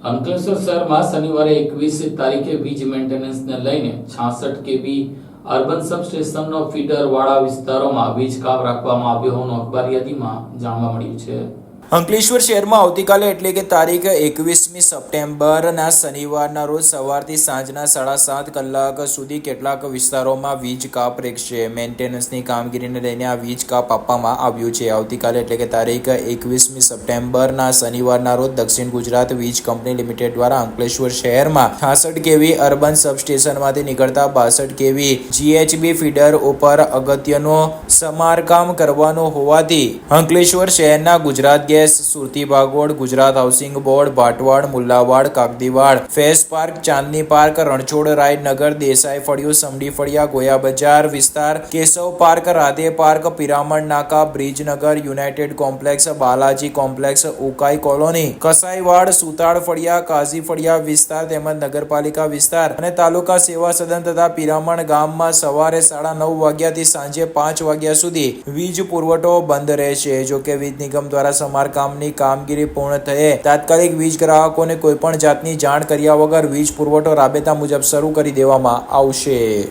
અંકલેશ્વર શહેરમાં શનિવારે એકવીસ તારીખે વીજ મેન્ટેનન્સને લઈને છાસઠ કેવી અર્બન સબસ્ટેશનનો ફીડર વાળા વિસ્તારોમાં વીજ કાપ રાખવામાં આવ્યો હોવાનું અખબાર યાદીમાં જાણવા મળ્યું છે. અંકલેશ્વર શહેરમાં આવતીકાલે એટલે કે તારીખ એકવીસમી સપ્ટેમ્બરના શનિવારના રોજ સવારથી સાંજના સાડા સાત કલાક સુધી કેટલાક વિસ્તારોમાં વીજ કાપ રેખશે. મેન્ટેનન્સની કામગીરીને લઈને આ વીજ કાપ આપવામાં આવ્યું છે. આવતીકાલે એટલે કે તારીખ એકવીસમી સપ્ટેમ્બરના શનિવારના રોજ દક્ષિણ ગુજરાત વીજ કંપની લિમિટેડ દ્વારા અંકલેશ્વર શહેરમાં છાસઠ કેવી અર્બન સબસ્ટેશનમાંથી નીકળતા બાસઠ કેવી જીએચબી ફીડર ઉપર અગત્યનો સમારકામ કરવાનો હોવાથી અંકલેશ્વર શહેરના Gujarat gas Surati Bhagol Gujarat housing board, Bhatwad, Mullawad, Kagdiwad, phase park, Chandni park, Ranchhod, Rainagar, Desai ફળિયું, Samdi ફળિયા, ગોયા બજાર વિસ્તાર, કેશવ પાર્ક, રાધે પાર્ક, પિરામણ નાકા, Brijnagar, united complex, Balaji complex, Ukai colony, Kasaiwad, Sutad ફળિયા, Kazi ફળિયા વિસ્તાર તેમજ નગરપાલિકા વિસ્તાર અને તાલુકા સેવા સદન તથા પિરામણ ગામમાં સવારે સાડા નવ વાગ્યાથી સાંજે પાંચ વાગ્યા સુધી વીજ પુરવઠો બંધ રહેશે. જો કે વીજ નિગમ દ્વારા સમારકામની કામગીરી પૂર્ણ થયે. તાત્કાલિક વીજ ગ્રાહકોને કોઈપણ જાતની જાણ કર્યા વગર વીજ પુરવઠો રાબેતા મુજબ શરૂ કરી દેવામાં આવશે.